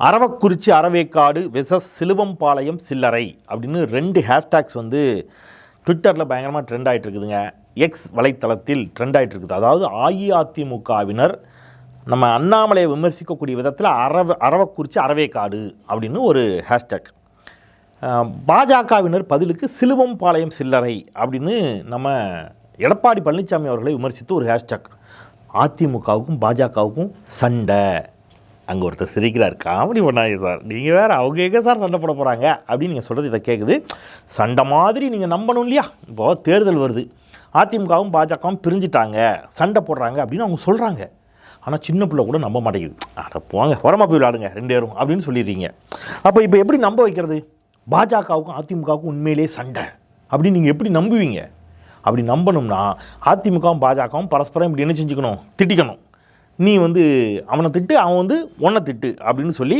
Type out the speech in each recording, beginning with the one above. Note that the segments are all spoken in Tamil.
அரவக்குறிச்சி அறவேக்காடு விசஸ் சிலுவம்பாளையம் சில்லறை அப்படின்னு ரெண்டு ஹேஷ்டேக்ஸ் வந்து ட்விட்டரில் பயங்கரமாக ட்ரெண்ட் ஆகிட்டு இருக்குதுங்க எக்ஸ் வலைத்தளத்தில் ட்ரெண்ட் ஆகிட்டு இருக்குது அதாவது அஇஅதிமுகவினர் நம்ம அண்ணாமலையை விமர்சிக்கக்கூடிய விதத்தில் அரவ அரவக்குறிச்சி அறவேக்காடு அப்படின்னு ஒரு ஹேஷ்டேக் பாஜகவினர் பதிலுக்கு சிலுவம்பாளையம் சில்லறை அப்படின்னு நம்ம எடப்பாடி பழனிசாமி அவர்களை விமர்சித்து ஒரு ஹேஷ்டேக் அதிமுகவுக்கும் பாஜகவுக்கும் சண்டை. அங்கே ஒருத்தர் சிரிக்கிறார் காமெடி பண்ணாங்க சார். நீங்கள் வேறு அவங்க எங்கே சார் சண்டை போட போகிறாங்க அப்படின்னு நீங்கள் சொல்கிறது இதை கேட்குது சண்டை மாதிரி நீங்கள் நம்பணும் இல்லையா? இப்போ தேர்தல் வருது. அதிமுகவும் பாஜகவும் பிரிஞ்சுட்டாங்க. சண்டை போடுறாங்க அப்படின்னு அவங்க சொல்கிறாங்க ஆனால் சின்ன பிள்ளை கூட நம்ப மாட்டேங்குது. அட போங்க உரமா போய் விளாடுங்க ரெண்டு பேரும் அப்படின்னு சொல்லிடுறீங்க. அப்போ இப்போ எப்படி நம்ப வைக்கிறது? பாஜகவுக்கும் அதிமுகவுக்கும் உண்மையிலே சண்டை. அப்படின்னு நீங்கள் எப்படி நம்புவீங்க? அப்படி நம்பணும்னா அதிமுகவும் பாஜகவும் பரஸ்பரம் இப்படி என்ன செஞ்சுக்கணும்? திட்டிக்கணும். நீ வந்து அவனை திட்டு அவன் வந்து உன்னை திட்டு அப்படின்னு சொல்லி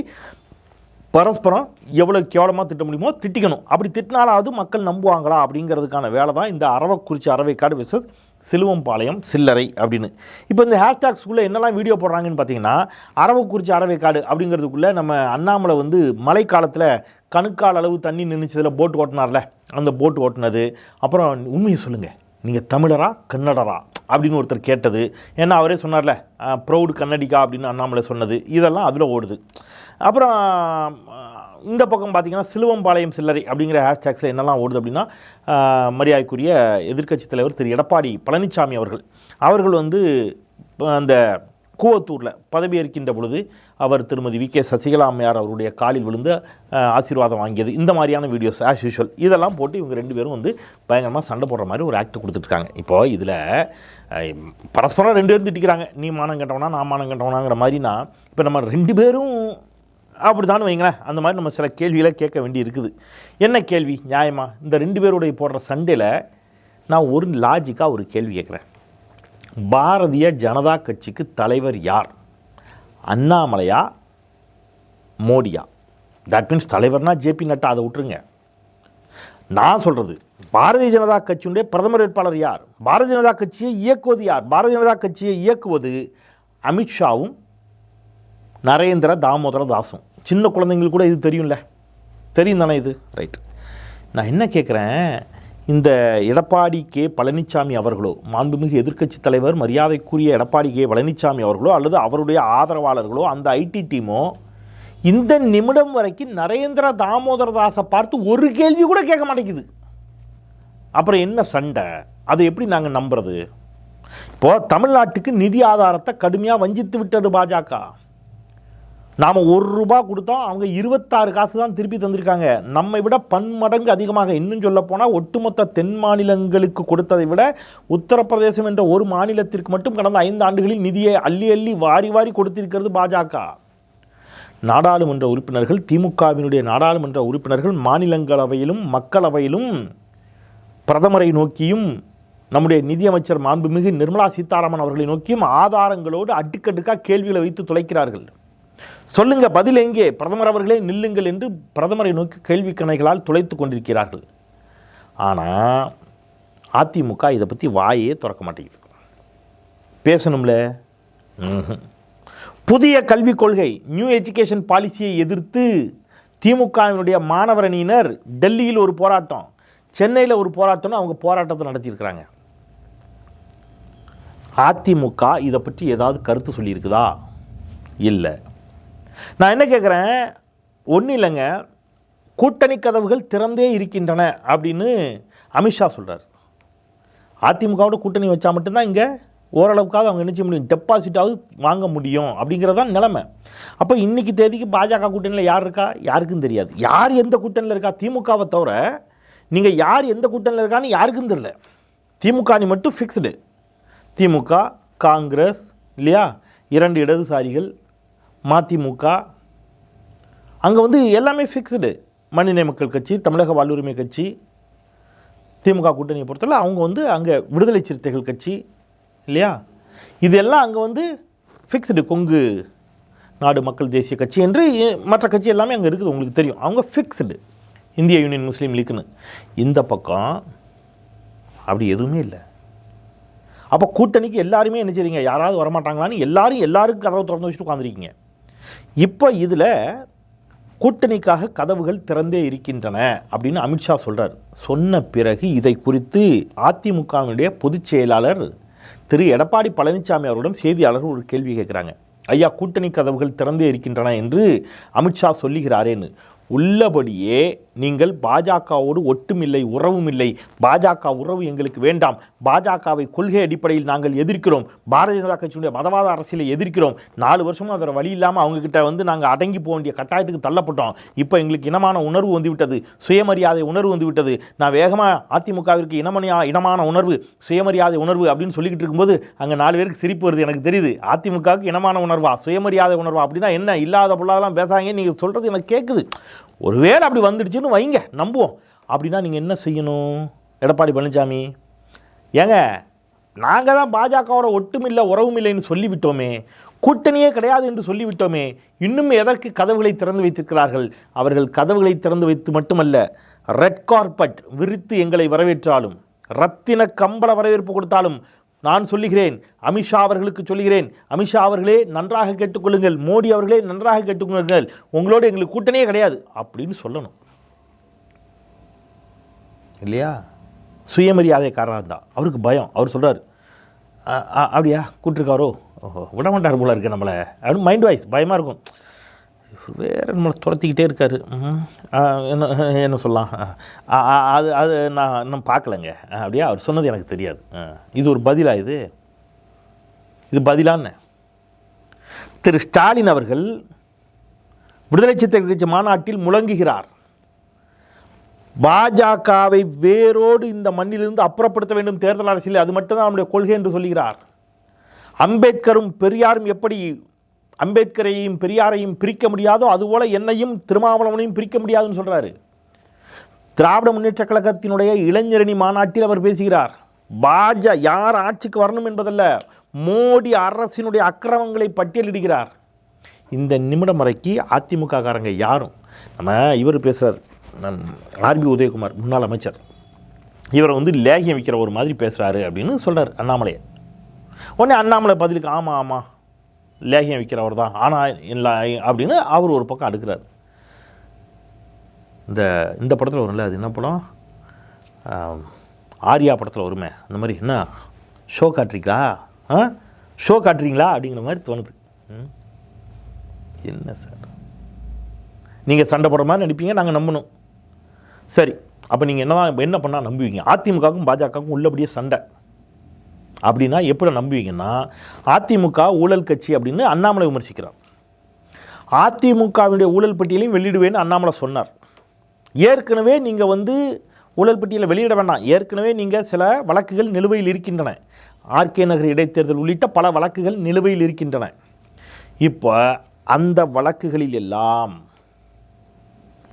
பரஸ்பரம் எவ்வளோ கேவலமாக திட்ட முடியுமோ திட்டிக்கணும். அப்படி திட்டினாலாவது மக்கள் நம்புவாங்களா அப்படிங்கிறதுக்கான வேலை தான் இந்த அறவைக்குறிச்சி அறவைக்காடு விசஸ் சிலுவம்பாளையம் சில்லறை அப்படின்னு. இப்போ இந்த ஹேஷ்டாக்ஸ்குள்ளே என்னெல்லாம் வீடியோ போடுறாங்கன்னு பார்த்தீங்கன்னா அரவக்குறிச்சி அரவைக்காடு அப்படிங்கிறதுக்குள்ளே நம்ம அண்ணாமலை வந்து மழைக்காலத்தில் கணுக்கால் அளவு தண்ணி நின்றுச்சதில் போட் ஓட்டினார்ல அந்த போட் ஓட்டினது. அப்புறம் உண்மையை சொல்லுங்கள் நீங்கள் தமிழரா கன்னடரா? அப்படின்னு ஒருத்தர் கேட்டது. ஏன்னா அவரே சொன்னார்ல ப்ரௌடு கன்னடிகா அப்படின்னு அண்ணாமலை சொன்னது. இதெல்லாம் அதில் ஓடுது. அப்புறம் இந்த பக்கம் பார்த்திங்கன்னா சிலுவம்பாளையம் சில்லறை அப்படிங்கிற ஹேஷ்டேக்ஸில் என்னெல்லாம் ஓடுது அப்படின்னா மரியாதைக்குரிய எதிர்க்கட்சி தலைவர் திரு. எடப்பாடி பழனிசாமி அவர்கள். அவர்கள் வந்து அந்த கூவத்தூரில் பதவியேற்கின்ற பொழுது அவர் திருமதி வி கே சசிகலா அம்மையார் அவருடைய காலில் விழுந்து ஆசீர்வாதம் வாங்கியது. இந்த மாதிரியான வீடியோஸ் ஆஸ் யூஷுவல் இதெல்லாம் போட்டு இவங்க ரெண்டு பேரும் வந்து பயங்கரமாக சண்டை போடுற மாதிரி ஒரு ஆக்ட் கொடுத்துட்ருக்காங்க. இப்போ இதில் பரஸ்பரம் ரெண்டு பேரும் திட்டிக்கிறாங்க. நீ மானம் கட்டவனா நான் மானம் கட்டவனாங்கிற மாதிரினா இப்போ நம்ம ரெண்டு பேரும் அப்படி அப்படித்தானு வைங்களேன். அந்த மாதிரி நம்ம சில கேள்விகளை கேட்க வேண்டி இருக்குது என்ன கேள்வி? நியாயமா? இந்த ரெண்டு பேருடைய போடுற சண்டையில் நான் ஒரு லாஜிக்காக ஒரு கேள்வி கேட்குறேன். பாரதிய ஜனதா கட்சிக்கு தலைவர் யார்? அண்ணாமலையா? மோடியா? தட் மீன்ஸ் தலைவர்னா ஜேபி நட்டா அதை விட்டுருங்க. நான் சொல்கிறது பாரதிய ஜனதா கட்சியுடைய பிரதமர் வேட்பாளர் யார்? பாரதிய ஜனதா கட்சியை இயக்குவது யார்? பாரதிய ஜனதா கட்சியை இயக்குவது அமித்ஷாவும் நரேந்திர தாமோதர தாசும். சின்ன குழந்தைங்களுக்கு கூட இது தெரியும்ல. தெரியும் தானே இது? ரைட் நான் என்ன கேட்குறேன் இந்த எடப்பாடி கே. பழனிசாமி அவர்களோ மாண்புமிகு எதிர்க்கட்சித் தலைவர் மரியாதைக்குரிய எடப்பாடி கே. பழனிசாமி அவர்களோ அல்லது அவருடைய ஆதரவாளர்களோ அந்த ஐடி டீமோ இந்த நிமிடம் வரைக்கும் நரேந்திர தாமோதர தாஸை பார்த்து ஒரு கேள்வி கூட கேட்க மாட்டேங்குது. அப்புறம் என்ன சண்டை? அதை எப்படி நாங்கள் நம்புறது? இப்போ தமிழ்நாட்டுக்கு நிதி ஆதாரத்தை கடுமையாக வஞ்சித்து விட்டது பாஜக. நாம் ஒரு ரூபா கொடுத்தோம் அவங்க இருபத்தாறு காசு தான் திருப்பி தந்திருக்காங்க. நம்மை விட பன்மடங்கு அதிகமாக இன்னும் சொல்ல போனால் ஒட்டுமொத்த தென் மாநிலங்களுக்கு கொடுத்ததை விட உத்தரப்பிரதேசம் என்ற ஒரு மாநிலத்திற்கு மட்டும் கடந்த ஐந்து ஆண்டுகளில் நிதியை அள்ளி அள்ளி வாரி வாரி கொடுத்திருக்கிறது பாஜக. நாடாளுமன்ற உறுப்பினர்கள் திமுகவினுடைய நாடாளுமன்ற உறுப்பினர்கள் மாநிலங்களவையிலும் மக்களவையிலும் பிரதமரை நோக்கியும் நம்முடைய நிதியமைச்சர் மாண்புமிகு நிர்மலா சீதாராமன் அவர்களை நோக்கியும் ஆதாரங்களோடு அடுக்கடுக்காக கேள்விகளை வைத்து துளைக்கிறார்கள். சொல்லுங்க பதில் எங்கே? பிரதமர் அவர்களே நில்லுங்கள் என்று பிரதமரை நோக்கி கேள்வி கணைகளால் துளைத்து கொண்டிருக்கிறார்கள். ஆனால் அதிமுக இதை பற்றி வாயே திறக்க மாட்டேங்குது. பேசணும்ல? புதிய கல்விக் கொள்கை நியூ எஜுகேஷன் பாலிசியை எதிர்த்து திமுகவினுடைய மாணவர் அணியினர் டெல்லியில் ஒரு போராட்டம் சென்னையில் ஒரு போராட்டம்னு அவங்க போராட்டத்தை நடத்தியிருக்கிறாங்க. அதிமுக இதை பற்றி ஏதாவது கருத்து சொல்லியிருக்குதா? இல்லை. நான் என்ன கேட்குறேன் ஒன்றும் இல்லைங்க. கூட்டணி கதவுகள் திறந்தே இருக்கின்றன அப்படின்னு அமித்ஷா சொல்கிறார் அதிமுகவோட கூட்டணி வச்சா மட்டும்தான் இங்கே ஓரளவுக்காவது அவங்க என்ன முடியும். டெபாசிட்டாவது வாங்க முடியும் அப்படிங்கிறதான் நிலைமை. அப்போ இன்றைக்கி தேதிக்கு பாஜக கூட்டணியில் யார் இருக்கா? யாருக்கும் தெரியாது. யார் எந்த கூட்டணியில் இருக்கா? திமுகவை தவிர நீங்கள் யார் எந்த கூட்டணியில் இருக்கான்னு யாருக்கும் தெரியல. திமுக அணி மட்டும் ஃபிக்ஸ்டு திமுக காங்கிரஸ் இல்லையா? இரண்டு இடதுசாரிகள் மதிமுக. அங்கே வந்து எல்லாமே ஃபிக்ஸ்டு மனிதநேய மக்கள் கட்சி தமிழக வாழ்வுரிமை கட்சி திமுக கூட்டணியை பொறுத்தவரை அவங்க வந்து அங்கே விடுதலை சிறுத்தைகள் கட்சி இல்லையா? இதெல்லாம் அங்கே வந்து ஃபிக்ஸ்டு கொங்கு நாடு மக்கள் தேசிய கட்சி என்று மற்ற கட்சி எல்லாமே அங்கே இருக்குது உங்களுக்கு தெரியும். அவங்க ஃபிக்ஸ்டு இந்திய யூனியன் முஸ்லீம் லீக்குன்னு இந்த பக்கம் அப்படி எதுவுமே இல்லை. அப்போ கூட்டணிக்கு எல்லாருமே என்ன செய்றீங்க? யாராவது வரமாட்டாங்களான்னு எல்லாரும் எல்லாருக்கும் கதவை திறந்து வச்சுட்டு உட்காந்துருக்கீங்க இப்போ இதில் கூட்டணிக்காக கதவுகள் திறந்தே இருக்கின்றன அப்படின்னு அமித்ஷா சொல்கிறார் சொன்ன பிறகு இதை குறித்து அதிமுகவினுடைய பொதுச் செயலாளர் திரு. எடப்பாடி பழனிசாமி அவரிடம் செய்தியாளர்கள் ஒரு கேள்வி கேட்குறாங்க. ஐயா கூட்டணி கதவுகள் திறந்தே இருக்கின்றன என்று அமித்ஷா சொல்லுகிறாரேன்னு. உள்ளபடியே நீங்கள் பாஜகவோடு ஒட்டுமில்லை உறவும் இல்லை பாஜக உறவு எங்களுக்கு வேண்டாம். பாஜகவை கொள்கை அடிப்படையில் நாங்கள் எதிர்க்கிறோம். பாரதிய ஜனதா கட்சியுடைய மதவாத அரசியலை எதிர்க்கிறோம். நாலு வருஷமும் அதோட வழி இல்லாமல் அவங்கக்கிட்ட வந்து நாங்கள் அடங்கி போக வேண்டிய கட்டாயத்துக்கு தள்ளப்பட்டோம். இப்போ எங்களுக்கு இனமான உணர்வு வந்துவிட்டது. சுயமரியாதை உணர்வு வந்து விட்டது நான் வேகமாக அதிமுகவிற்கு இனமணியா இனமான உணர்வு சுயமரியாதை உணர்வு அப்படின்னு சொல்லிக்கிட்டு இருக்கும்போது அங்கே நாலு பேருக்கு சிரிப்பு வருது எனக்கு தெரியுது. அதிமுகவுக்கு இனமான உணர்வா சுயமரியாதை உணர்வா அப்படின்னா என்ன? இல்லாத பொருளாதாரம் பேசாங்க நீங்கள் சொல்கிறது எனக்கு கேட்குது ஒருவேளை அப்படி வந்துடுச்சுன்னு வைங்க நம்புவோம். அப்படின்னா நீங்கள் என்ன செய்யணும்? எடப்பாடி பழனிசாமி ஏங்க நாங்கள் தான் பாஜகவோட ஒட்டுமில்லை உறவும் இல்லைன்னு சொல்லிவிட்டோமே. கூட்டணியே கிடையாது என்று சொல்லிவிட்டோமே. இன்னும் எதற்கு கதவுகளை திறந்து வைத்திருக்கிறார்கள்? அவர்கள் கதவுகளை திறந்து வைத்து மட்டுமல்ல ரெட் கார்பட் விரித்து எங்களை வரவேற்றாலும் ரத்தின கம்பள வரவேற்பு கொடுத்தாலும் நான் சொல்லுகிறேன் அமித்ஷா அவர்களுக்கு சொல்லுகிறேன். அமித்ஷா அவர்களே நன்றாக கேட்டுக்கொள்ளுங்கள். மோடி அவர்களே நன்றாக கேட்டுக்கொள்ளுங்கள். உங்களோட எங்களுக்கு கூட்டணியே கிடையாது. அப்படின்னு சொல்லணும். இல்லையா? சுயமரியாதைக்காரராக தான் அவருக்கு பயம். அவர் சொல்கிறார் அப்படியா? கூட்டிருக்காரோ? ஓஹோ விட மாட்டார் போல இருக்கு நம்மளை. அப்படின்னு மைண்ட் வாய்ஸ் பயமாக இருக்கும். வேறு நம்மளை துரத்திக்கிட்டே இருக்காரு. ம், என்ன என்ன சொல்லலாம்? அது அது நான் இன்னும் பார்க்கலங்க. அப்படியே அப்படியா? அவர் சொன்னது எனக்கு தெரியாது. இது ஒரு பதிலா இது? இது பதிலான்னு? திரு ஸ்டாலின் அவர்கள் விடுதலை சித்திர கட்சி மாநாட்டில் முழங்குகிறார். பாஜகவை வேரோடு இந்த மண்ணிலிருந்து அப்புறப்படுத்த வேண்டும் தேர்தல் அரசியல். அது மட்டும்தான் நம்முடைய கொள்கை என்று சொல்கிறார். அம்பேத்கரும் பெரியாரும் எப்படி அம்பேத்கரையும் பெரியாரையும் பிரிக்க முடியாதோ அதுபோல் என்னையும் திருமாவளவனையும் பிரிக்க முடியாதுன்னு சொல்கிறாரு திராவிட முன்னேற்ற கழகத்தினுடைய இளைஞரணி மாநாட்டில் அவர் பேசுகிறார். பாஜ யார் ஆட்சிக்கு வரணும் என்பதல்ல மோடி அரசினுடைய அக்கிரமங்களை பட்டியலிடுகிறார். இந்த நிமிடம் வரைக்கும் அதிமுக காரங்க யாரும்? நம்ம இவர் பேசுகிறார் ஆர்பி உதயகுமார் முன்னாள் அமைச்சர். இவரை வந்து லேகியம் விற்கிற ஒரு மாதிரி பேசுகிறாரு அப்படின்னு சொல்கிறார் அண்ணாமலையை. உடனே அண்ணாமலை பதிலுக்கு ஆமாம் ஆமாம் லேகியம் விற்கிறவர் தான். ஆனால் இல்லை அப்படின்னு அவர் ஒரு பக்கம் அடுக்கிறார். இந்த இந்த படத்தில் வரும்ல அது என்ன படம்? ஆர்யா படத்தில் வருமே. அந்த மாதிரி என்ன? ஷோ காட்டுறீங்களா? ஆ? ஷோ காட்டுறீங்களா? அப்படிங்கிற மாதிரி தோணுது. ம். என்ன சார்? நீங்கள் சண்டை போடுற மாதிரி நடிப்பீங்க நாங்கள் நம்பணும். சரி அப்போ நீங்கள் என்னதான் என்ன பண்ணால் நம்புவீங்க? அதிமுகவுக்கும் பாஜகவுக்கும் உள்ளபடியே சண்டை. அப்படின்னா எப்படி நம்புவீங்கன்னா அதிமுக ஊழல் கட்சி அப்படின்னு அண்ணாமலை விமர்சிக்கிறார். அதிமுகவினுடைய ஊழல் பட்டியலையும் வெளியிடுவேன்னு அண்ணாமலை சொன்னார். ஏற்கனவே நீங்கள் வந்து ஊழல் பட்டியலை வெளியிட வேண்டாம். ஏற்கனவே நீங்கள் சில வழக்குகள் நிலுவையில் இருக்கின்றன. ஆர்கே நகர் இடைத்தேர்தல் உள்ளிட்ட பல வழக்குகள் நிலுவையில் இருக்கின்றன. இப்போ அந்த வழக்குகளில் எல்லாம்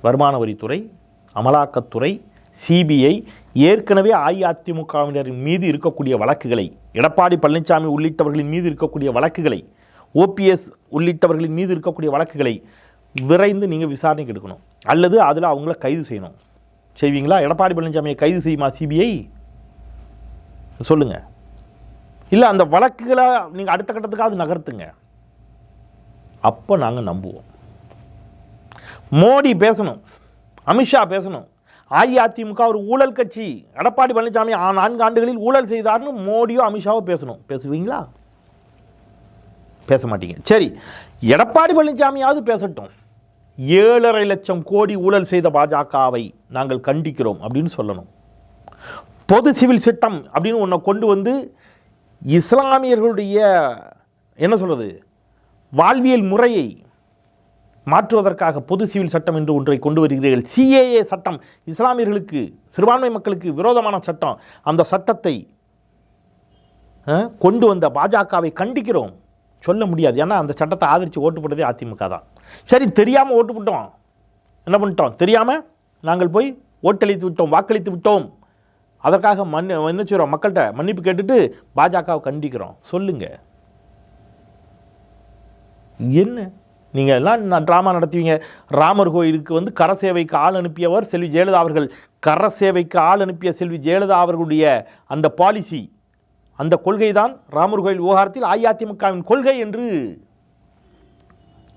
வருமான வரித்துறை அமலாக்கத்துறை சிபிஐ ஏற்கனவே அஇஅதிமுகவினரின் மீது இருக்கக்கூடிய வழக்குகளை எடப்பாடி பழனிசாமி உள்ளிட்டவர்களின் மீது இருக்கக்கூடிய வழக்குகளை ஓபிஎஸ் உள்ளிட்டவர்களின் மீது இருக்கக்கூடிய வழக்குகளை விரைந்து நீங்கள் விசாரணைக்கு எடுக்கணும். அல்லது அதில் அவங்கள கைது செய்யணும். செய்வீங்களா? எடப்பாடி பழனிசாமியை கைது செய்யுமா சிபிஐ? சொல்லுங்கள் இல்லை அந்த வழக்குகளை நீங்கள் அடுத்த கட்டத்துக்காவது நகர்த்துங்க. அப்போ நாங்கள் நம்புவோம். மோடி பேசணும். அமித்ஷா பேசணும். அஇஅதிமுக ஒரு ஊழல் கட்சி. எடப்பாடி பழனிசாமி ஆ- நான்கு ஆண்டுகளில் ஊழல் செய்தார்னு மோடியோ அமித்ஷாவோ பேசணும். பேசுவீங்களா? பேச மாட்டீங்க. சரி எடப்பாடி பழனிசாமியாவது பேசட்டும். ஏழரை லட்சம் கோடி ஊழல் செய்த பாஜகவை நாங்கள் கண்டிக்கிறோம் அப்படின்னு சொல்லணும். பொது சிவில் சட்டம் அப்படின்னு ஒன்றை கொண்டு வந்து இஸ்லாமியர்களுடைய என்ன சொல்கிறது வாழ்வியல் முறையை மாற்றுவதற்காக பொது சிவில் சட்டம் என்று ஒன்றை கொண்டு வருகிறீர்கள். சிஏஏ சட்டம் இஸ்லாமியர்களுக்கு சிறுபான்மை மக்களுக்கு விரோதமான சட்டம். அந்த சட்டத்தை கொண்டு வந்த பாஜகவை கண்டிக்கிறோம். சொல்ல முடியாது. ஏன்னா அந்த சட்டத்தை ஆதரித்து ஓட்டு போட்டதே அதிமுக தான். சரி தெரியாமல் ஓட்டு போட்டோம். என்ன பண்ணிட்டோம்? தெரியாமல் நாங்கள் போய் ஓட்டளித்து விட்டோம் வாக்களித்து விட்டோம். அதற்காக மன் என்ன செய்கிறோம் மக்கள்கிட்ட மன்னிப்பு கேட்டுட்டு பாஜகவை கண்டிக்கிறோம். சொல்லுங்கள் என்ன? நீங்கள் எல்லாம் நான் ட்ராமா நடத்துவீங்க. ராமர் கோயிலுக்கு வந்து கர சேவைக்கு ஆள் அனுப்பியவர் செல்வி ஜெயலலிதா அவர்கள். கர சேவைக்கு ஆள் அனுப்பிய செல்வி ஜெயலலிதா அவர்களுடைய அந்த பாலிசி அந்த கொள்கை தான் ராமர் கோயில் விவகாரத்தில் அஇஅதிமுகவின் கொள்கை என்று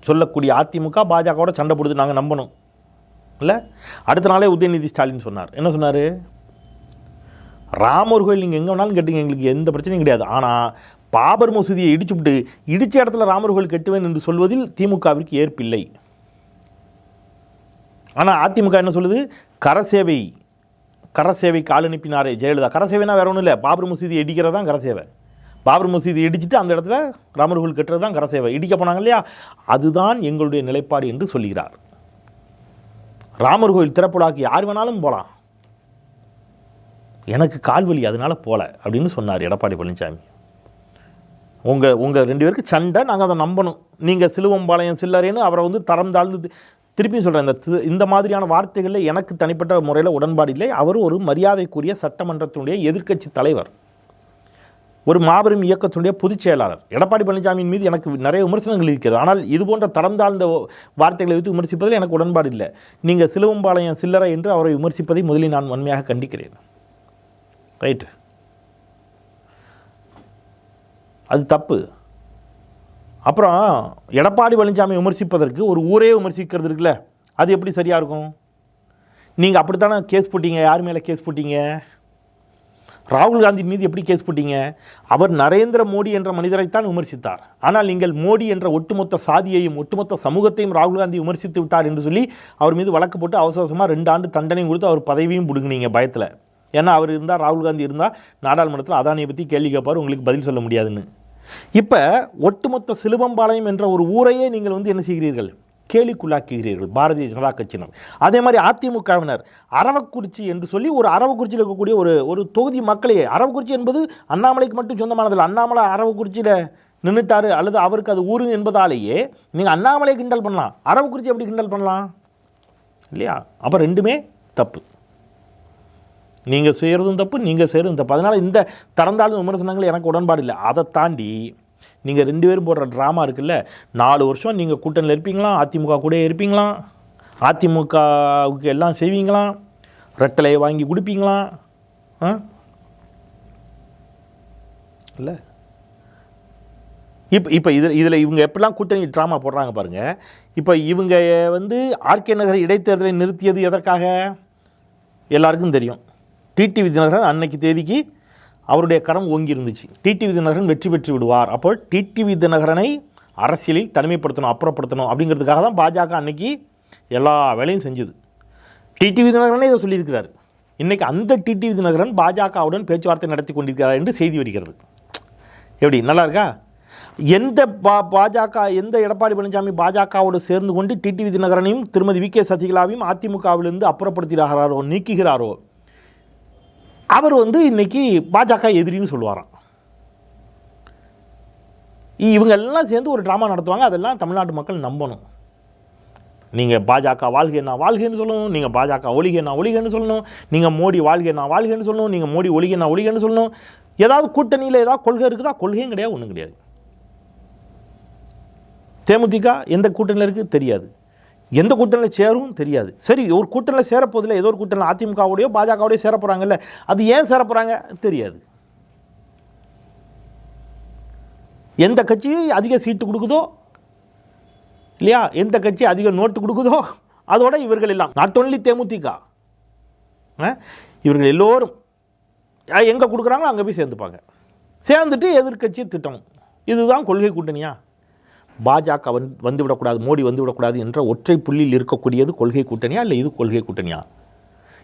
சொல்லக்கூடிய அதிமுக பாஜகவோட சண்டை போடுது நாங்கள் நம்பணும். இல்லை? அடுத்த நாளே உதயநிதி ஸ்டாலின் சொன்னார். என்ன சொன்னார்? ராமர் கோயில் நீங்கள் எங்கே வேணாலும் கேட்டீங்க. எங்களுக்கு எந்த பிரச்சனையும் கிடையாது. ஆனால் பாபர் மசூதியை இடிச்சுவிட்டு இடித்த இடத்துல ராமர் கோயில் கட்டுவேன் என்று சொல்வதில் திமுகவிற்கு ஏற்பில்லை. ஆனால் அதிமுக என்ன சொல்லுது? கரசேவை கரசேவைக்கு ஆள் அனுப்பினாரே ஜெயலலிதா. கரசேவைனா வேற ஒன்றும் இல்லை. பாபர் மசூதி இடிக்கிறது தான் கரசேவை. பாபர் மசூதி இடிச்சிட்டு அந்த இடத்துல ராமர் கோயில் கட்டுறது தான் கரசேவை. இடிக்க போனாங்க இல்லையா? அதுதான் எங்களுடைய நிலைப்பாடு என்று சொல்கிறார். ராமர் கோயில் திறப்புடாக்கு யார் வேணாலும் போகலாம் எனக்கு கால்வலி அதனால போகல அப்படின்னு சொன்னார் எடப்பாடி பழனிசாமி. உங்கள் உங்கள் ரெண்டு பேருக்கு சண்டை நாங்கள் அதை நம்பணும். நீங்கள் சிலுவம்பாளையம் சில்லறைன்னு அவரை வந்து தரம் தாழ்ந்து திருப்பி சொல்கிறேன் இந்த இந்த மாதிரியான வார்த்தைகளில் எனக்கு தனிப்பட்ட முறையில் உடன்பாடு இல்லை. அவர் ஒரு மரியாதைக்குரிய சட்டமன்றத்தினுடைய எதிர்க்கட்சி தலைவர். ஒரு மாபெரும் இயக்கத்தினுடைய பொதுச் செயலாளர். எடப்பாடி பழனிசாமியின் மீது எனக்கு நிறைய விமர்சனங்கள் இருக்கிறது. ஆனால் இது போன்ற தரம் தாழ்ந்த வார்த்தைகளை வைத்து விமர்சிப்பதில் எனக்கு உடன்பாடு இல்லை. நீங்கள் சிலுவம்பாளையம் சில்லறை என்று அவரை விமர்சிப்பதை முதலில் நான் வன்மையாக கண்டிக்கிறேன். ரைட்டு. அது தப்பு. அப்புறம் எடப்பாடி பழனிசாமி விமர்சிப்பதற்கு ஒரு ஊரே விமர்சிக்கிறது இருக்குல்ல அது எப்படி சரியாக இருக்கும்? நீங்கள் அப்படித்தானே கேஸ் போட்டீங்க யார் மேலே கேஸ் போட்டீங்க? ராகுல் காந்தி மீது எப்படி கேஸ் போட்டீங்க? அவர் நரேந்திர மோடி என்ற மனிதரைத்தான் விமர்சித்தார். ஆனால் நீங்கள் மோடி என்ற ஒட்டுமொத்த சாதியையும் ஒட்டுமொத்த சமூகத்தையும் ராகுல் காந்தி விமர்சித்து விட்டார் என்று சொல்லி அவர் மீது வழக்கு போட்டு அவசரமாக ரெண்டு ஆண்டு தண்டனையும் கொடுத்து அவர் பதவியும் பிடுங்கினீங்க பயத்தில். ஏன்னா அவர் இருந்தால் ராகுல் காந்தி இருந்தால் நாடாளுமன்றத்தில் அதானியை பற்றி கேள்வி கேட்பார் உங்களுக்கு பதில் சொல்ல முடியாதுன்னு. இப்போ ஒட்டுமொத்த சிலுவம்பாளையம் என்ற ஒரு ஊரையே நீங்கள் வந்து என்ன செய்கிறீர்கள்? கேலிக்குள்ளாக்குகிறீர்கள் பாரதிய ஜனதா கட்சியினர். அதே மாதிரி அதிமுகவினர் அரவக்குறிச்சி என்று சொல்லி ஒரு அரவக்குறிச்சியில் இருக்கக்கூடிய ஒரு ஒரு தொகுதி மக்களையே அரவக்குறிச்சி என்பது அண்ணாமலைக்கு மட்டும் சொந்தமானதில்லை அண்ணாமலை அரவக்குறிச்சியில் நின்றுட்டாரு அல்லது அவருக்கு அது ஊரு என்பதாலேயே நீங்கள் அண்ணாமலை கிண்டல் பண்ணலாம். அரவக்குறிச்சி எப்படி கிண்டல் பண்ணலாம்? இல்லையா? அப்போ ரெண்டுமே தப்பு. நீங்கள் செய்கிறதும் தப்பு நீங்கள் செய்கிறதும் தப்பு. அதனால் இந்த திறந்தாலும் விமர்சனங்கள் எனக்கு உடன்பாடு இல்லை. அதை தாண்டி நீங்கள் ரெண்டு பேரும் போடுற ட்ராமா இருக்குல்ல நாலு வருஷம் நீங்கள் கூட்டணியில் இருப்பீங்களா அதிமுக கூட இருப்பீங்களாம் அதிமுகவுக்கு எல்லாம் செய்வீங்களாம் ரெட்டலையை வாங்கி கொடுப்பீங்களா ஆ? இல்லை. இப்போ இப்போ இதில் இதில் இவங்க எப்படிலாம் கூட்டணி ட்ராமா போடுறாங்க பாருங்கள் இப்போ இவங்க வந்து ஆர்கே நகர் இடைத்தேர்தலை நிறுத்தியது எதற்காக? எல்லாருக்கும் தெரியும். டிடிவி தினகரன் அன்னைக்கு தேதிக்கு அவருடைய கரம் ஓங்கி இருந்துச்சு. டிடிவி தினகரன் வெற்றி பெற்று விடுவார். அப்போ டிடிவி தினகரனை அரசியலில் தனிமைப்படுத்தணும் அப்புறப்படுத்தணும் அப்படிங்கிறதுக்காக தான் பாஜக அன்னைக்கு எல்லா வேலையும் செஞ்சுது. டிடிவி தினகரனே இதை சொல்லியிருக்கிறார். இன்றைக்கி அந்த டிடிவி தினகரன் பாஜகவுடன் பேச்சுவார்த்தை நடத்தி கொண்டிருக்கிறார் என்று செய்தி வருகிறது. எப்படி நல்லா இருக்கா? எந்த பா பாஜக எந்த எடப்பாடி பழனிசாமி பாஜகவோடு சேர்ந்து கொண்டு டிடிவி தினகரனையும் திருமதி வி கே சசிகலாவையும் அதிமுகவிலிருந்து அப்புறப்படுத்துகிறாரோ நீக்குகிறாரோ? அவர் வந்து இன்னைக்கு பாஜக எதிரின்னு சொல்லுவாராம். இ- இவங்க எல்லாம் சேர்ந்து ஒரு ட்ராமா நடத்துவாங்க அதெல்லாம் தமிழ்நாட்டு மக்கள் நம்பணும். நீங்கள் பாஜக வாழ்கைன்னா வாழ்கைன்னு சொல்லணும் நீங்கள் பாஜக ஒழிகைன்னா ஒளிகைன்னு சொல்லணும் நீங்கள் மோடி வாழ்கைன்னா வாழ்கைன்னு சொல்லணும் நீங்கள் மோடி ஒழிகைன்னா ஒளிகைன்னு சொல்லணும். ஏதாவது கூட்டணியில் ஏதாவது கொள்கை இருக்குதா? கொள்கையும் கிடையாது ஒன்றும் கிடையாது. தேமுதிக எந்த கூட்டணியில் இருக்குது தெரியாது. எந்த கூட்டணியில் சேரும் தெரியாது. சரி ஒரு கூட்டணியில் சேரப்போதில்லை ஏதோ ஒரு கூட்டணியில் அதிமுகவோடையோ பாஜகவோடய சேர போகிறாங்கல்ல அது ஏன் சேர போகிறாங்க தெரியாது. எந்த கட்சி அதிக சீட்டு கொடுக்குதோ இல்லையா? எந்த கட்சி அதிக நோட்டு கொடுக்குதோ அதோட இவர்கள் எல்லாம். நாட் ஒன்லி தேமுதிக ஆ? இவர்கள் எல்லோரும் எங்கே கொடுக்குறாங்களோ அங்கே போய் சேர்ந்துப்பாங்க. சேர்ந்துட்டு எதிர்க்கட்சி திட்டம். இதுதான் கொள்கை கூட்டணியா? பாஜக வந் வந்துவிடக்கூடாது மோடி வந்து விடக்கூடாது என்ற ஒற்றை புள்ளியில் இருக்கக்கூடியது கொள்கை கூட்டணியா இல்லை இது கொள்கை கூட்டணியா?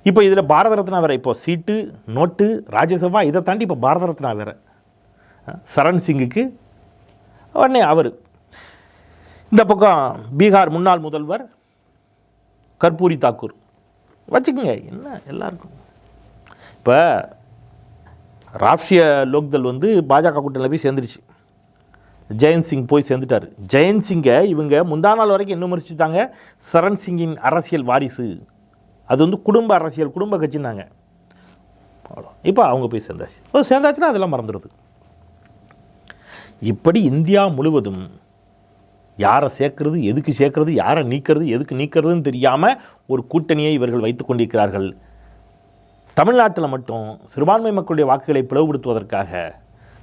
இப்போ இதில் பாரத ரத்னா வேற இப்போ சீட்டு நோட்டு ராஜ்யசபா இதை தாண்டி இப்போ பாரத ரத்னா வேற. சரண் சிங்குக்கு உடனே அவர். இந்த பக்கம் பீகார் முன்னாள் முதல்வர் கர்பூரி தாக்கூர். வச்சுக்கோங்க என்ன எல்லாருக்கும். இப்போ ராஷ்ட்ரிய லோக்தல் வந்து பாஜக கூட்டணியில் போய் சேர்ந்துருச்சு. ஜெயந்த் சிங் போய் சேர்ந்துட்டார். ஜெயந்த் சிங்கை இவங்க முந்தா நாள் வரைக்கும் என்ன விமர்சித்தாங்க சரண் சிங்கின் அரசியல் வாரிசு. அது வந்து குடும்ப அரசியல் குடும்ப கட்சினாங்க அவ்வளோ இப்போ அவங்க போய் சேர்ந்தாச்சு. இப்போ சேர்ந்தாச்சுன்னா அதெல்லாம் மறந்துடுது இப்படி இந்தியா முழுவதும் யாரை சேர்க்கறது எதுக்கு சேர்க்கறது யாரை நீக்கிறது எதுக்கு நீக்கிறதுன்னு தெரியாமல் ஒரு கூட்டணியை இவர்கள் வைத்து கொண்டிருக்கிறார்கள். தமிழ்நாட்டில் மட்டும் சிறுபான்மை மக்களுடைய வாக்குகளை பிளவுபடுத்துவதற்காக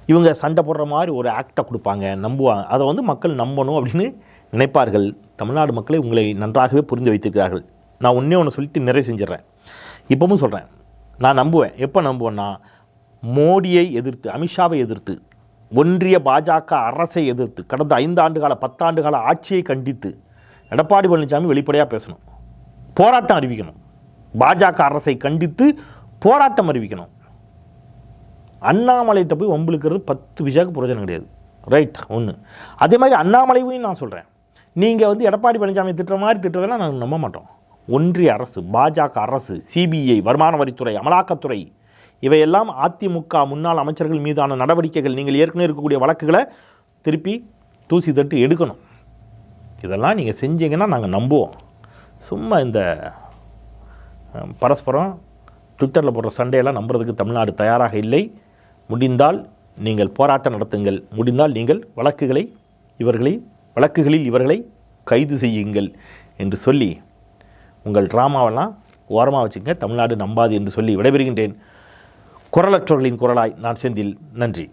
இவங்க சண்டை போடுற மாதிரி ஒரு ஆக்டை கொடுப்பாங்க நம்புவாங்க. அதை வந்து மக்கள் நம்பணும் அப்படின்னு நினைப்பார்கள். தமிழ்நாடு மக்களை உங்களை நன்றாகவே புரிந்து வைத்திருக்கிறார்கள். நான் ஒன்றே ஒன்று சொல்லிட்டு நிறைவு செஞ்சிடறேன். இப்போவும் சொல்கிறேன் நான் நம்புவேன். எப்போ நம்புவேன்னா மோடியை எதிர்த்து அமித்ஷாவை எதிர்த்து ஒன்றிய பாஜக அரசை எதிர்த்து கடந்த ஐந்து ஆண்டு கால பத்தாண்டு கால ஆட்சியை கண்டித்து எடப்பாடி பழனிசாமி வெளிப்படையாக பேசணும். போராட்டம் அறிவிக்கணும். பாஜக அரசை கண்டித்து போராட்டம் அறிவிக்கணும். அண்ணாமலைகிட்ட போய் வம்பிழுக்கிறது பத்து விஷயக்கு பிரயோஜனம் கிடையாது. ரைட் ஒன்று அதே மாதிரி அண்ணாமலையும் நான் சொல்கிறேன் நீங்கள் வந்து எடப்பாடி பழனிசாமி திட்டுற மாதிரி திட்டுறதெல்லாம் நாங்கள் நம்ப மாட்டோம். ஒன்றிய அரசு பாஜக அரசு சிபிஐ வருமான வரித்துறை அமலாக்கத்துறை இவையெல்லாம் அதிமுக முன்னாள் அமைச்சர்கள் மீதான நடவடிக்கைகள் நீங்கள் ஏற்கனவே இருக்கக்கூடிய வழக்குகளை திருப்பி தூசி தட்டு எடுக்கணும். இதெல்லாம் நீங்கள் செஞ்சீங்கன்னா நாங்கள் நம்புவோம். சும்மா இந்த பரஸ்பரம் ட்விட்டரில் போடுற சண்டையெல்லாம் நம்புறதுக்கு தமிழ்நாடு தயாராக இல்லை. முடிந்தால் நீங்கள் போராட்டம் நடத்துங்கள். முடிந்தால் நீங்கள் வழக்குகளை இவர்களை வழக்குகளில் இவர்களை கைது செய்யுங்கள் என்று சொல்லி உங்கள் ட்ராமாவெல்லாம் ஓரமாக வச்சுங்க தமிழ்நாடு நம்பாது என்று சொல்லி விடைபெறுகின்றேன். குரலற்றவர்களின் குரலாய் நான் செந்தில். நன்றி.